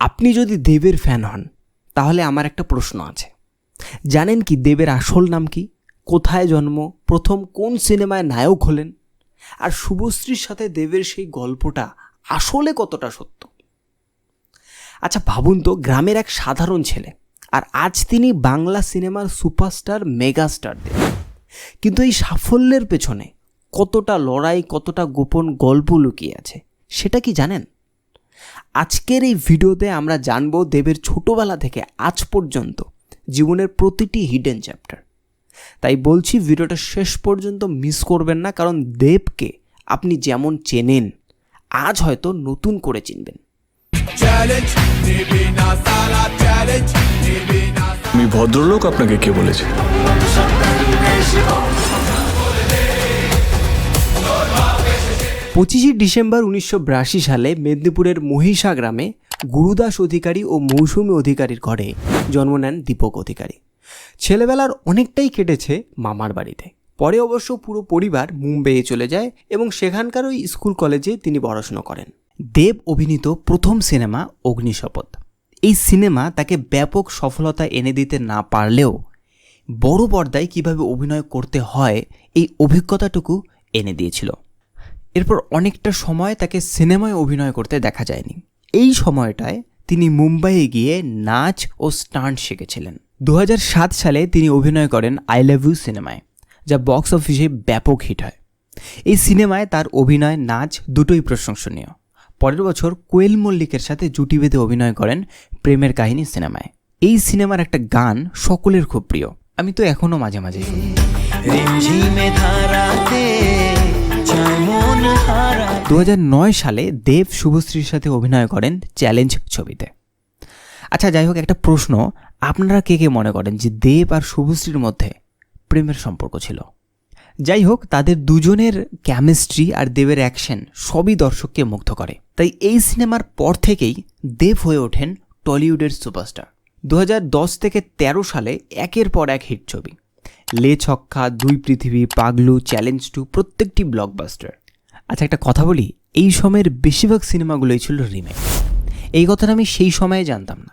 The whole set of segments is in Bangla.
আপনি যদি দেবের ফ্যান হন, তাহলে আমার একটা প্রশ্ন আছে। জানেন কি দেবের আসল নাম কি? কোথায় জন্ম? প্রথম কোন সিনেমায় নায়ক হলেন? আর শুভশ্রীর সাথে দেবের সেই গল্পটা আসলে কতটা সত্য? আচ্ছা ভাবুন তো, গ্রামের এক সাধারণ ছেলে, আর আজ তিনি বাংলা সিনেমার সুপারস্টার, মেগাস্টার দেব। কিন্তু এই সাফল্যের পেছনে কতটা লড়াই, কতটা গোপন গল্প লুকিয়ে আছে, সেটা কি জানেন? আজকের এই ভিডিওতে আমরা জানব দেবের ছোটোবেলা থেকে আজ পর্যন্ত জীবনের প্রতিটি হিডেন চ্যাপ্টার তাই বলছি ভিডিওটা শেষ পর্যন্ত মিস করবেন না কারণ দেবকে আপনি যেমন চেনেন আজ হয়তো নতুন করে চিনবেন। আমি ভদ্রলোক আপনাকে কে বলেছে? পঁচিশে ডিসেম্বর উনিশশো বিরাশি সালে মেদিনীপুরের মহিষা গ্রামে গুরুদাস অধিকারী ও মৌসুমী অধিকারীর ঘরে জন্ম নেন দীপক অধিকারী। ছেলেবেলার অনেকটাই কেটেছে মামার বাড়িতে। পরে অবশ্য পুরো পরিবার মুম্বাইয়ে চলে যায় এবং সেখানকার ওই স্কুল কলেজে তিনি পড়াশুনো করেন। দেব অভিনীত প্রথম সিনেমা অগ্নিশপথ। এই সিনেমা তাকে ব্যাপক সফলতা এনে দিতে না পারলেও বড় পর্দায় কীভাবে অভিনয় করতে হয় এই অভিজ্ঞতাটুকু এনে দিয়েছিল। এরপর অনেকটা সময় তাকে সিনেমায় অভিনয় করতে দেখা যায়নি। এই সময়টায় তিনি মুম্বাইয়ে গিয়ে নাচ ও স্টান্ট শিখেছিলেন। দু হাজার সাত সালে তিনি অভিনয় করেন আই লাভ ইউ সিনেমায়, যা বক্স অফিসে ব্যাপক হিট হয়। এই সিনেমায় তার অভিনয়, নাচ দুটোই প্রশংসনীয়। পরের বছর কোয়েল মল্লিকের সাথে জুটি বেঁধে অভিনয় করেন প্রেমের কাহিনী সিনেমায়। এই সিনেমার একটা গান সকলের খুব প্রিয়। আমি তো এখনও মাঝে মাঝে শুনি। দু হাজার নয় সালে দেব শুভশ্রীর সাথে অভিনয় করেন চ্যালেঞ্জ ছবিতে। আচ্ছা যাই হোক, একটা প্রশ্ন। আপনারা কে কে মনে করেন যে দেব আর শুভশ্রীর মধ্যে প্রেমের সম্পর্ক ছিল? যাই হোক, তাদের দুজনের কেমিস্ট্রি আর দেবের অ্যাকশন সবই দর্শককে মুগ্ধ করে। তাই এই সিনেমার পর থেকেই দেব হয়ে ওঠেন টলিউডের সুপারস্টার। দু হাজার দশ থেকে ১৩ সালে একের পর এক হিট ছবি। লে ছক্কা, দুই পৃথিবী, পাগলু, চ্যালেঞ্জ টু প্রত্যেকটি ব্লকবাস্টার আচ্ছা একটা কথা বলি। এই সময়ের বেশিরভাগ সিনেমাগুলোই ছিল রিমেক এই কথাটা আমি সেই সময়ে জানতাম না।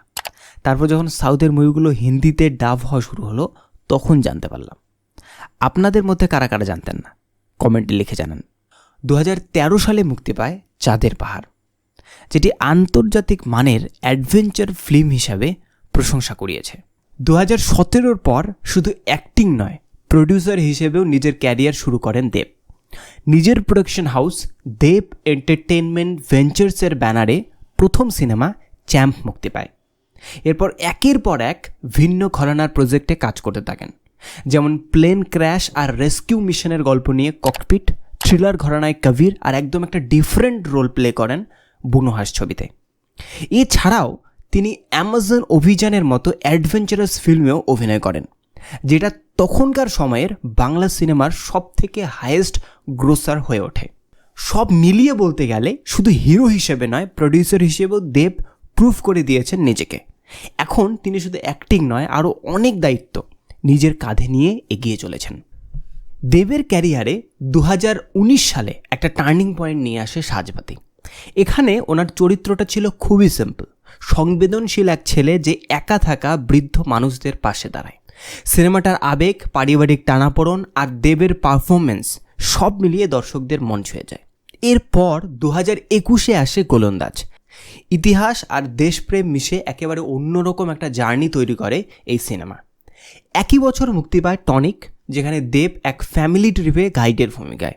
তারপর যখন সাউথের মুভিগুলো হিন্দিতে ডাব হওয়া শুরু হলো, তখন জানতে পারলাম। আপনাদের মধ্যে কারা কারা জানতেন না? কমেন্টে লিখে জানান। দু হাজার তেরো সালে মুক্তি পায় চাঁদের পাহাড়, যেটি আন্তর্জাতিক মানের অ্যাডভেঞ্চার ফিল্ম হিসাবে প্রশংসা করিয়েছে দু হাজার পর শুধু অ্যাক্টিং নয় প্রডিউসার হিসেবেও নিজের ক্যারিয়ার শুরু করেন দেব। নিজের প্রোডাকশন হাউস দেব এন্টারটেনমেন্ট ভেঞ্চার্সের ব্যানারে প্রথম সিনেমা চ্যাম্প মুক্তি পায়। এরপর একের পর এক ভিন্ন ঘরানার প্রজেক্টে কাজ করতে থাকেন। যেমন প্লেন ক্র্যাশ আর রেস্কিউ মিশনের গল্প নিয়ে ককপিট থ্রিলার ঘরানায় কবির আর একদম একটা ডিফারেন্ট রোল প্লে করেন বুনোহাস ছবিতে। এছাড়াও তিনি অ্যামাজন অভিযানের মতো অ্যাডভেঞ্চারাস ফিল্মেও অভিনয় করেন। যেটা তখনকার সময়ের বাংলা সিনেমার সব থেকে হায়েস্ট গ্রোসার হয়ে ওঠে। সব মিলিয়ে বলতে গেলে শুধু হিরো হিসেবে নয় প্রডিউসার হিসেবেও দেব প্রুফ করে দিয়েছেন নিজেকে। এখন তিনি শুধু অ্যাক্টিং নয়, আরও অনেক দায়িত্ব নিজের কাঁধে নিয়ে এগিয়ে চলেছেন। দেবের ক্যারিয়ারে দু হাজার উনিশ সালে একটা টার্নিং পয়েন্ট নিয়ে আসে সাজবাতি এখানে ওনার চরিত্রটা ছিল খুবই সিম্পল সংবেদনশীল এক ছেলে যে একা থাকা বৃদ্ধ মানুষদের পাশে দাঁড়ায়। সিনেমাটার আবেগ, পারিবারিক টানাপোড়ন আর দেবের পারফরমেন্স সব মিলিয়ে দর্শকদের মন ছুঁয়ে যায়। এরপর দু হাজার একুশে আসে গোলন্দাজ। ইতিহাস আর দেশপ্রেম মিশে একেবারে অন্যরকম একটা জার্নি তৈরি করে এই সিনেমা। একই বছর মুক্তি পায় টনিক, যেখানে দেব এক ফ্যামিলি ট্রিপে গাইডের ভূমিকায়।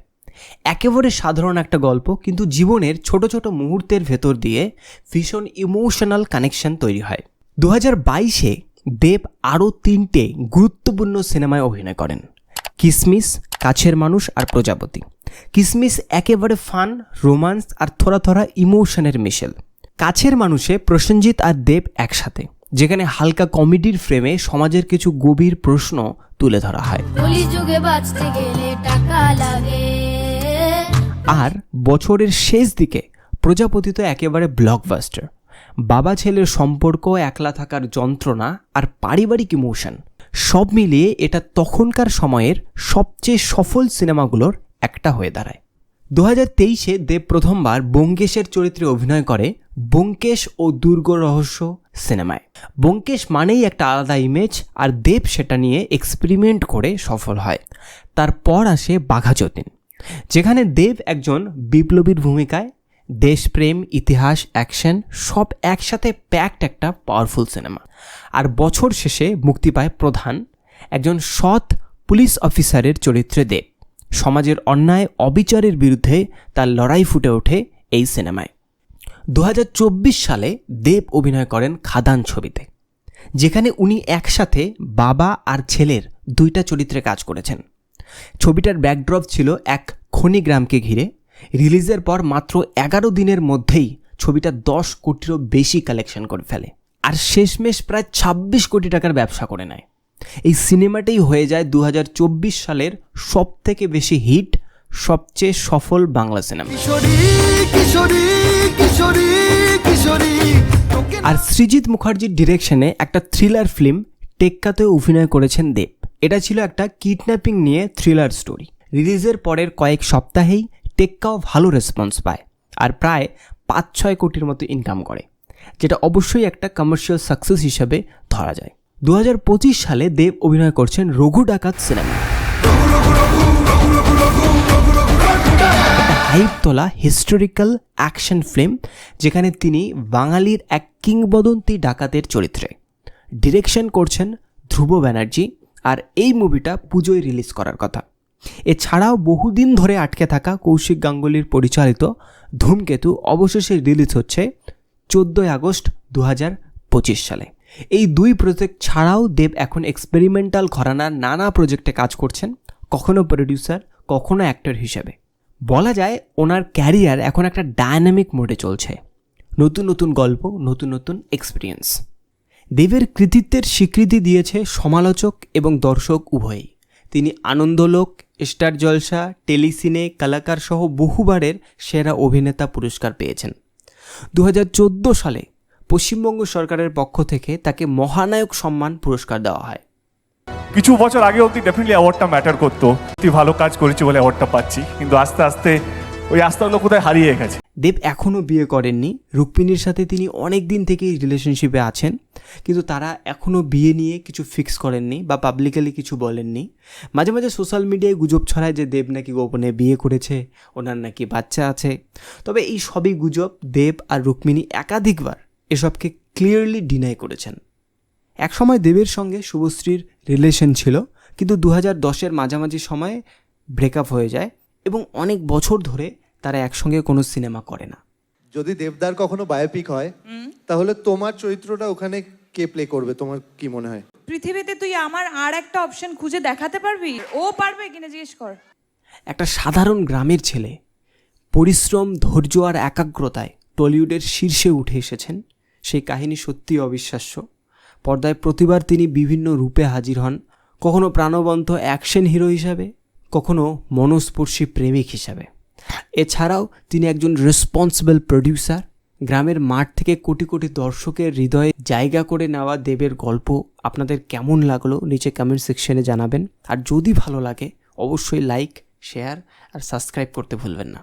একেবারে সাধারণ একটা গল্প, কিন্তু জীবনের ছোট ছোট মুহূর্তের ভেতর দিয়ে ভীষণ ইমোশনাল কানেকশন তৈরি হয়। দু হাজার বাইশে দেব আরও তিনটে গুরুত্বপূর্ণ সিনেমায় অভিনয় করেন। কিসমিস কাছের মানুষ আর প্রজাপতি। কিসমিস একেবারে ফান রোমান্স আর থোড়া থোড়া ইমোশনের মিশেল। কাছের মানুষে প্রসেনজিৎ আর দেব একসাথে যেখানে হালকা কমেডির ফ্রেমে সমাজের কিছু গভীর প্রশ্ন তুলে ধরা হয়। আর বছরের শেষ দিকে প্রজাপতি তো একেবারে ব্লকবাস্টার বাবা ছেলের সম্পর্ক একলা থাকার যন্ত্রণা আর পারিবারিক ইমোশন সব মিলিয়ে এটা তখনকার সময়ের সবচেয়ে সফল সিনেমাগুলোর একটা হয়ে দাঁড়ায়। দু হাজার তেইশে দেব প্রথমবার ব্যোমকেশের চরিত্রে অভিনয় করে ব্যোমকেশ ও দুর্গ রহস্য সিনেমায়। ব্যোমকেশ মানেই একটা আলাদা ইমেজ আর দেব সেটা নিয়ে এক্সপেরিমেন্ট করে সফল হয়। তারপর আসে বাঘা যতীন, যেখানে দেব একজন বিপ্লবীর ভূমিকায় দেশপ্রেম, ইতিহাস, অ্যাকশন, সব একসাথে প্যাকড একটা পাওয়ারফুল সিনেমা আর বছর শেষে মুক্তি পায় প্রধান, একজন সৎ পুলিশ অফিসারের চরিত্রে দেব। সমাজের অন্যায়, অবিচারের বিরুদ্ধে তার লড়াই ফুটে ওঠে এই সিনেমায় দু হাজার চব্বিশ সালে দেব অভিনয় করেন খাদান ছবিতে, যেখানে উনি একসাথে বাবা আর ছেলের দুইটা চরিত্রে কাজ করেছেন। ছবিটার ব্যাকড্রপ ছিল এক খনি গ্রামকে ঘিরে রিলিজের পর মাত্র এগারো দিনের মধ্যেই ছবিটা দশ কোটিরও বেশি কালেকশন করে ফেলে। আর শেষমেশ প্রায় ছাব্বিশ কোটি টাকার ব্যবসা করে নেয়। এই সিনেমাটাই হয়ে যায় দু হাজার চব্বিশ সালের সব থেকে বেশি হিট সবচেয়ে সফল বাংলা সিনেমা আর সৃজিৎ মুখার্জির ডিরেকশনে একটা থ্রিলার ফিল্ম টেক্কাতেও অভিনয় করেছেন দেব। এটা ছিল একটা কিডন্যাপিং নিয়ে থ্রিলার স্টোরি রিলিজের পরের কয়েক সপ্তাহেই টেক্কাও ভালো রেসপন্স পায় আর প্রায় পাঁচ ছয় কোটির মতো ইনকাম করে, যেটা অবশ্যই একটা কমার্শিয়াল সাকসেস হিসাবে ধরা যায়। দু হাজার পঁচিশ সালে দেব অভিনয় করছেন রঘু ডাকাত সিনেমা হাইপ তোলা হিস্টোরিক্যাল অ্যাকশন ফিল্ম যেখানে তিনি বাঙালির এক কিংবদন্তি ডাকাতের চরিত্রে। ডিরেকশন করছেন ধ্রুব ব্যানার্জি আর এই মুভিটা পুজোয় রিলিজ করার কথা। এছাড়াও বহুদিন ধরে আটকে থাকা কৌশিক গাঙ্গুলির পরিচালিত ধূমকেতু অবশেষে রিলিজ হচ্ছে চোদ্দোই আগস্ট দু সালে। এই দুই প্রজেক্ট ছাড়াও দেব এখন এক্সপেরিমেন্টাল ঘরানার নানা প্রজেক্টে কাজ করছেন, কখনো প্রডিউসার কখনো অ্যাক্টর হিসেবে। বলা যায় ওনার ক্যারিয়ার এখন একটা ডায়নামিক মোডে চলছে। নতুন নতুন গল্প, নতুন নতুন এক্সপিরিয়েন্স দেবের কৃতিত্বের স্বীকৃতি দিয়েছে সমালোচক এবং দর্শক উভয়ই। তিনি আনন্দলোক, স্টার জলসা, টেলিসিনে, কালাকার সহ বহুবারের সেরা অভিনেতা পুরস্কার পেয়েছেন। দু হাজার চোদ্দ সালে পশ্চিমবঙ্গ সরকারের পক্ষ থেকে তাকে মহানায়ক সম্মান পুরস্কার দেওয়া হয়। কিছু বছর আগে অবধি ডেফিনেটলি অ্যাওয়ার্ডটা ম্যাটার করতো। তুই ভালো কাজ করেছি বলে অ্যাওয়ার্ডটা পাচ্ছি। কিন্তু আস্তে আস্তে ওই আস্থাগুলো কোথায় হারিয়ে গেছে। দেব এখনও বিয়ে করেননি। রুক্মিণীর সাথে তিনি অনেক দিন থেকেই রিলেশনশিপে আছেন, কিন্তু তারা এখনও বিয়ে নিয়ে কিছু ফিক্স করেননি বা পাবলিকালি কিছু বলেননি। মাঝে মাঝে সোশ্যাল মিডিয়ায় গুজব ছড়ায় যে দেব নাকি গোপনে বিয়ে করেছে, ওনার নাকি বাচ্চা আছে। তবে এই সবই গুজব দেব আর রুক্মিণী একাধিকবার এসবকে ক্লিয়ারলি ডিনাই করেছেন। একসময় দেবের সঙ্গে শুভশ্রীর রিলেশন ছিল, কিন্তু দু হাজার দশের মাঝামাঝি সময়ে ব্রেকআপ হয়ে যায় এবং অনেক বছর ধরে তারা একসঙ্গে কোনো সিনেমা করে না। যদি দেবদার কখনো বায়োপিক হয় তাহলে তোমার চরিত্রটা ওখানে কে প্লে করবে? তোমার কি মনে হয়? পৃথিবীতে তুই আমার আর একটা অপশন খুঁজে দেখাতে পারবি? ও পারবে কিনা জিজ্ঞেস কর। একটা সাধারণ গ্রামের ছেলে পরিশ্রম ধৈর্য আর একাগ্রতায় টলিউডের শীর্ষে উঠে এসেছেন। সেই কাহিনী সত্যিই অবিশ্বাস্য। পর্দায় প্রতিবার তিনি বিভিন্ন রূপে হাজির হন। কখনো প্রাণবন্ত অ্যাকশন হিরো হিসাবে কখনো মনস্পর্শী প্রেমিক হিসাবে। এছাড়াও তিনি একজন রেসপন্সিবল প্রডিউসার গ্রামের মাঠ থেকে কোটি কোটি দর্শকের হৃদয়ে জায়গা করে নেওয়া দেবের গল্প আপনাদের কেমন লাগল নিচে কমেন্ট সেকশনে জানাবেন। আর যদি ভালো লাগে, অবশ্যই লাইক শেয়ার আর সাবস্ক্রাইব করতে ভুলবেন না।